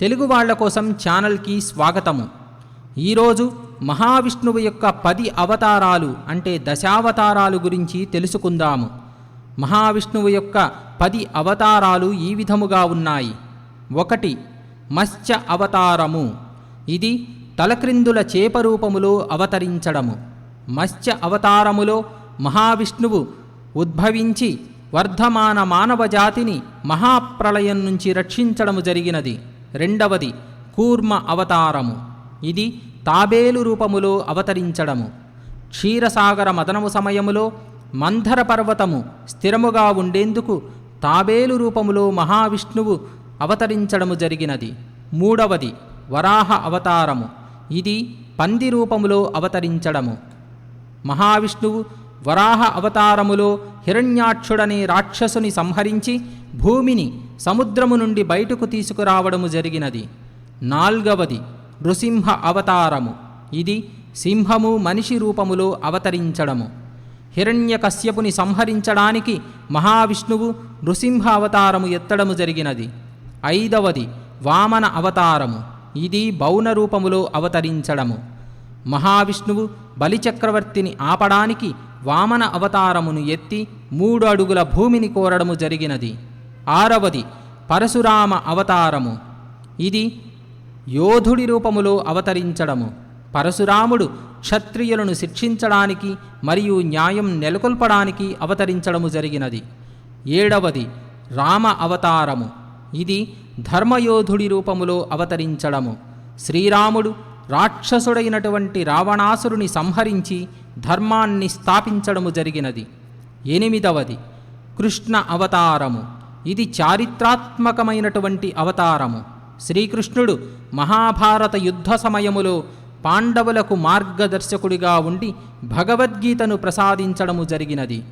తెలుగు వాళ్ళ కోసం ఛానల్కి స్వాగతము. ఈరోజు మహావిష్ణువు యొక్క పది అవతారాలు అంటే దశావతారాలు గురించి తెలుసుకుందాము. మహావిష్ణువు యొక్క పది అవతారాలు ఈ విధముగా ఉన్నాయి. ఒకటి మత్స్య అవతారము. ఇది తలక్రిందుల చేప రూపములో అవతరించడము. మత్స్య అవతారములో మహావిష్ణువు ఉద్భవించి వర్ధమాన మానవ జాతిని మహాప్రళయం నుంచి రక్షించడము జరిగినది. రెండవది కూర్మ అవతారము. ఇది తాబేలు రూపములో అవతరించడము. క్షీరసాగర మదనము సమయములో మంధర పర్వతము స్థిరముగా ఉండేందుకు తాబేలు రూపములో మహావిష్ణువు అవతరించడము జరిగినది. మూడవది వరాహ అవతారము. ఇది పంది రూపములో అవతరించడము. మహావిష్ణువు వరాహ అవతారములో హిరణ్యాక్షుడనే రాక్షసుని సంహరించి భూమిని సముద్రము నుండి బయటకు తీసుకురావడము జరిగినది. నాల్గవది నృసింహ అవతారము. ఇది సింహము మనిషి రూపములో అవతరించడము. హిరణ్యకశ్యపుని సంహరించడానికి మహావిష్ణువు నృసింహ అవతారము ఎత్తడము జరిగినది. ఐదవది వామన అవతారము. ఇది బౌన రూపములో అవతరించడము. మహావిష్ణువు బలిచక్రవర్తిని ఆపడానికి వామన అవతారమును ఎత్తి మూడు అడుగుల భూమిని కోరడము జరిగినది. ఆరవది పరశురామ అవతారము. ఇది యోధుడి రూపములో అవతరించడము. పరశురాముడు క్షత్రియులను శిక్షించడానికి మరియు న్యాయం నెలకొల్పడానికి అవతరించడము జరిగినది. ఏడవది రామ అవతారము. ఇది ధర్మయోధుడి రూపములో అవతరించడము. శ్రీరాముడు రాక్షసుడైనటువంటి రావణాసురుని సంహరించి ధర్మాన్ని స్థాపించడము జరిగినది. ఎనిమిదవది కృష్ణ అవతారము. ఇది చారిత్రాత్మకమైనటువంటి అవతారము. శ్రీకృష్ణుడు మహాభారత యుద్ధ సమయములో పాండవులకు మార్గదర్శకుడిగా ఉండి భగవద్గీతను ప్రసాదించడము జరిగినది.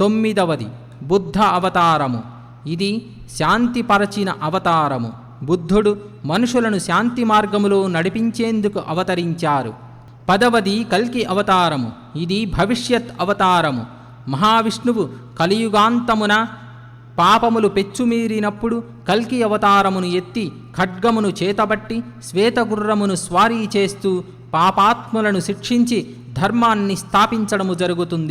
తొమ్మిదవది బుద్ధ అవతారము. ఇది శాంతిపరచిన అవతారము. బుద్ధుడు మనుషులను శాంతి మార్గములో నడిపించేందుకు అవతరించారు. పదవది కల్కి అవతారము ఇది భవిష్యత్ అవతారము. మహావిష్ణువు కలియుగాంతమున పాపములు పెచ్చుమీరినప్పుడు కల్కి అవతారమును ఎత్తి ఖడ్గమును చేతబట్టి శ్వేతగుర్రమును స్వారీ చేస్తూ పాపాత్ములను శిక్షించి ధర్మాన్ని స్థాపించడము జరుగుతుంది.